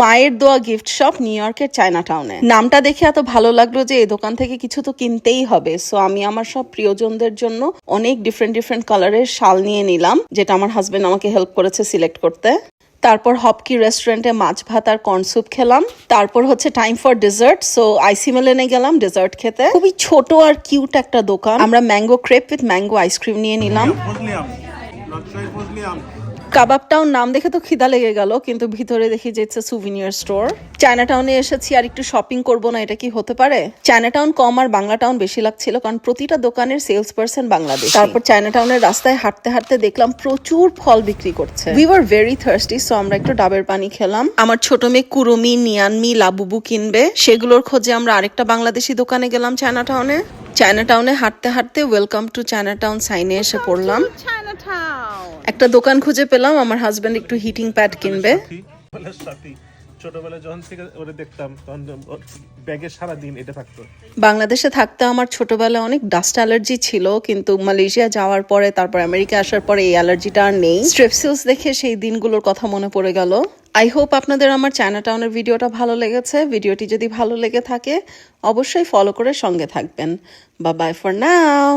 মায়ের দোয়া gift shop new ইয়র্কের চায়না টাউনে নামটা দেখে এত ভালো লাগল যে এই দোকান থেকে কিছু তো কিনতেই হবে। সো আমি আমার সব প্রিয়জনদের জন্য অনেক ডিফারেন্ট ডিফারেন্ট কালারের শাল নিয়ে নিলাম, যেটা আমার হাজবেন্ড আমাকে হেল্প করেছে সিলেক্ট করতে। তারপর হপকি রেস্টুরেন্টে মাছ ভাত আর কর্ন স্যুপ খেলাম। তারপর হচ্ছে টাইম ফর ডেজার্ট সো আইসিমেলেনে গেলাম ডেজার্ট খেতে। খুবই ছোট আর কিউট একটা দোকান। আমরা mango crepe with mango ice cream নিয়ে নিলাম। কাবাব টাউন নাম দেখে তো খিদা লেগে গেল কিন্তু ভিতরে দেখি যে ইটস সুভিনিয়ার স্টোর চায়না টাউনে এসেছি আর একটু শপিং করব না এটা কি হতে পারে? চায়না টাউন কম আর বাংলা টাউন বেশি লাগছিল কারণ প্রতিটা দোকানের সেলস পার্সন বাংলাদেশ তারপর চায়না টাউনের রাস্তায় হাঁটতে হাঁটতে দেখলাম প্রচুর ফল বিক্রি করছে। We were very thirsty so আমরা একটু ডাবের পানি খেলাম। আমার ছোট মেয়ে কুরুমি নিয়ানমি লাবুবু কিনবে সেগুলোর খোঁজে আমরা আরেকটা বাংলাদেশি দোকানে গেলাম চায়না টাউনে চায়না টাউনে হাঁটতে হাঁটতে ওয়েলকাম টু চায়না টাউন সাইনে এসে পড়লাম. একটা দোকান খুঁজে পেলাম আমার হাজবেন্ড একটু হিটিং প্যাড কিনবে। সাথী ছোটবেলার সাথী ছোটবেলায় যখন থেকে ওরে দেখতাম তখন ব্যাগে সারা দিন এটা থাকতো। বাংলাদেশে থাকতে আমার ছোটবেলায় অনেক ডাস্ট অ্যালার্জি ছিল কিন্তু মালয়েশিয়া যাওয়ার পরে তারপর আমেরিকা আসার পরে এই অ্যালার্জিটা আর নেই। স্ট্রেপসিলস দেখে সেই দিনগুলোর কথা মনে পড়ে গেল। আই হোপ আপনাদের আমার চায়না টাউনের ভিডিওটা ভালো লেগেছে। ভিডিওটি যদি ভালো লেগে থাকে অবশ্যই ফলো করে সঙ্গে থাকবেন। বা বাই ফর নাও